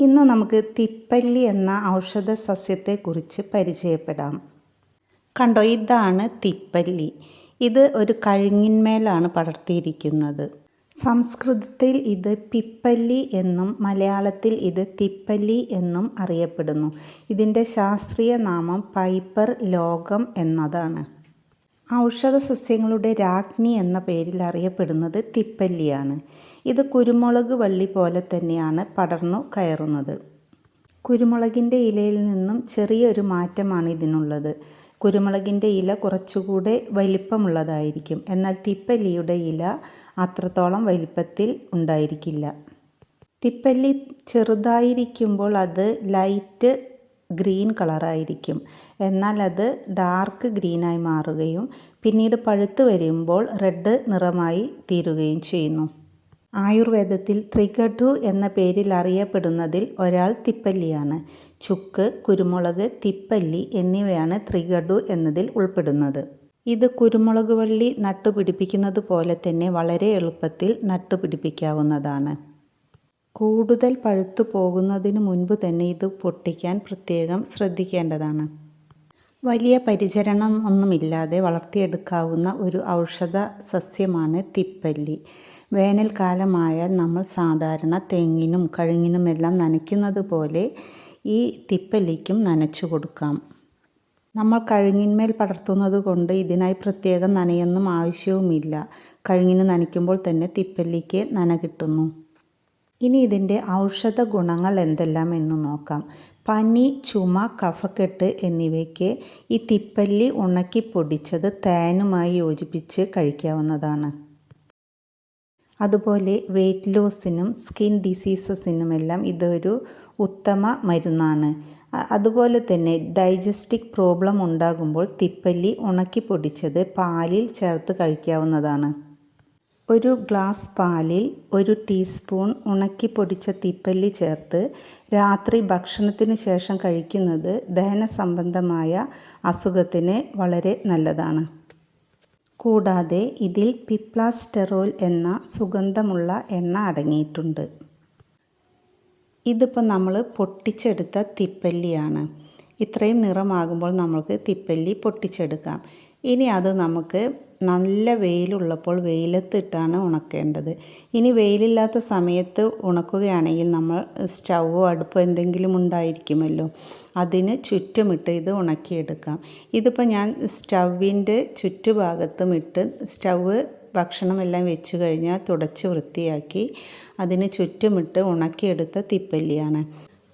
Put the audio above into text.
ഇന്ന് നമുക്ക് തിപ്പല്ലി എന്ന ഔഷധ സസ്യത്തെക്കുറിച്ച് പരിചയപ്പെടാം. കണ്ടോ ഇതാണ് തിപ്പല്ലി. ഇത് ഒരു കഴുങ്ങിന്മേലാണ് പടർത്തിയിരിക്കുന്നത്. സംസ്കൃതത്തിൽ ഇത് പിപ്പല്ലി എന്നും മലയാളത്തിൽ ഇത് തിപ്പല്ലി എന്നും അറിയപ്പെടുന്നു. ഇതിന്റെ ശാസ്ത്രീയ നാമം പൈപ്പർ ലോകം എന്നതാണ്. ഔഷധ സസ്യങ്ങളുടെ രാജ്ഞി എന്ന പേരിൽ അറിയപ്പെടുന്നത് തിപ്പല്ലിയാണ്. ഇത് കുരുമുളക് വള്ളി പോലെ തന്നെയാണ് പടർന്നു കയറുന്നത്. കുരുമുളകിന്റെ ഇലയിൽ നിന്നും ചെറിയൊരു മാറ്റമാണ് ഇതിനുള്ളത്. കുരുമുളകിന്റെ ഇല കുറച്ചുകൂടെ വലിപ്പമുള്ളതായിരിക്കും. എന്നാൽ തിപ്പല്ലിയുടെ ഇല അത്രത്തോളം വലിപ്പത്തിൽ ഉണ്ടായിരിക്കില്ല. തിപ്പല്ലി ചെറുതായിരിക്കുമ്പോൾ അത് ലൈറ്റ് ഗ്രീൻ കളറായിരിക്കും. എന്നാൽ അത് ഡാർക്ക് ഗ്രീനായി മാറുകയും പിന്നീട് പഴുത്ത് വരുമ്പോൾ റെഡ് നിറമായി തീരുകയും ചെയ്യുന്നു. ആയുർവേദത്തിൽ ത്രികടു എന്ന പേരിൽ അറിയപ്പെടുന്നതിൽ ഒരാൾ തിപ്പല്ലിയാണ്. ചുക്ക് കുരുമുളക് തിപ്പല്ലി എന്നിവയാണ് ത്രികടു എന്നതിൽ ഉൾപ്പെടുന്നത്. ഇത് കുരുമുളക് വള്ളി നട്ടുപിടിപ്പിക്കുന്നത് പോലെ തന്നെ വളരെ എളുപ്പത്തിൽ നട്ടുപിടിപ്പിക്കാവുന്നതാണ്. കൂടുതൽ പഴുത്തു പോകുന്നതിന് മുൻപ് തന്നെ ഇത് പൊട്ടിക്കാൻ പ്രത്യേകം ശ്രദ്ധിക്കേണ്ടതാണ്. വലിയ പരിചരണം ഒന്നുമില്ലാതെ വളർത്തിയെടുക്കാവുന്ന ഒരു ഔഷധ സസ്യമാണ് തിപ്പല്ലി. വേനൽക്കാലമായാൽ നമ്മൾ സാധാരണ തെങ്ങിനും കഴുങ്ങിനുമെല്ലാം നനയ്ക്കുന്നത് പോലെ ഈ തിപ്പല്ലിക്കും നനച്ചു കൊടുക്കാം. നമ്മൾ കഴുങ്ങിന്മേൽ പടർത്തുന്നത് കൊണ്ട് ഇതിനായി പ്രത്യേകം നനയൊന്നും ആവശ്യവുമില്ല. കഴുങ്ങിന് നനയ്ക്കുമ്പോൾ തന്നെ തിപ്പല്ലിക്ക് നന കിട്ടുന്നു. ഇനി ഇതിന്റെ ഔഷധ ഗുണങ്ങൾ എന്തെല്ലാം എന്ന് നോക്കാം. പനി ചുമ കഫക്കെട്ട് എന്നിവയ്ക്ക് ഈ തിപ്പല്ലി ഉണക്കി പൊടിച്ചത് തേനുമായി യോജിപ്പിച്ച് കഴിക്കാവുന്നതാണ്. അതുപോലെ വെയ്റ്റ് ലോസിനും സ്കിൻ ഡിസീസസിനുമെല്ലാം ഇതൊരു ഉത്തമ മരുന്നാണ്. അതുപോലെ തന്നെ ഡൈജസ്റ്റിക് പ്രോബ്ലം ഉണ്ടാകുമ്പോൾ തിപ്പല്ലി ഉണക്കി പൊടിച്ചത് പാലിൽ ചേർത്ത് കഴിക്കാവുന്നതാണ്. ഒരു ഗ്ലാസ് പാലിൽ ഒരു ടീസ്പൂൺ ഉണക്കി പൊടിച്ച തിപ്പല്ലി ചേർത്ത് രാത്രി ഭക്ഷണത്തിന് ശേഷം കഴിക്കുന്നത് ദഹന സംബന്ധമായ അസുഖത്തിന് വളരെ നല്ലതാണ്. കൂടാതെ ഇതിൽ പിപ്ലാസ്റ്റെറോൾ എന്ന സുഗന്ധമുള്ള എണ്ണ അടങ്ങിയിട്ടുണ്ട്. ഇതിപ്പോൾ നമ്മൾ പൊട്ടിച്ചെടുത്ത തിപ്പല്ലിയാണ്. ഇത്രയും നിറമാകുമ്പോൾ നമുക്ക് തിപ്പല്ലി പൊട്ടിച്ചെടുക്കാം. ഇനി അത് നമുക്ക് നല്ല വെയിലുള്ളപ്പോൾ വെയിലത്തിട്ടാണ് ഉണക്കേണ്ടത്. ഇനി വെയിലില്ലാത്ത സമയത്ത് ഉണക്കുകയാണെങ്കിൽ നമ്മൾ സ്റ്റൗവോ അടുപ്പോ എന്തെങ്കിലും ഉണ്ടായിരിക്കുമല്ലോ. അതിന് ചുറ്റുമിട്ട് ഇത് ഉണക്കിയെടുക്കാം. ഇതിപ്പോൾ ഞാൻ സ്റ്റൗവിന്റെ ചുറ്റുഭാഗത്തും ഇട്ട് സ്റ്റൗവ് ഭക്ഷണമെല്ലാം വെച്ച് കഴിഞ്ഞാൽ തുടച്ച് വൃത്തിയാക്കി അതിന് ചുറ്റുമിട്ട് ഉണക്കിയെടുത്ത തിപ്പല്ലിയാണ്.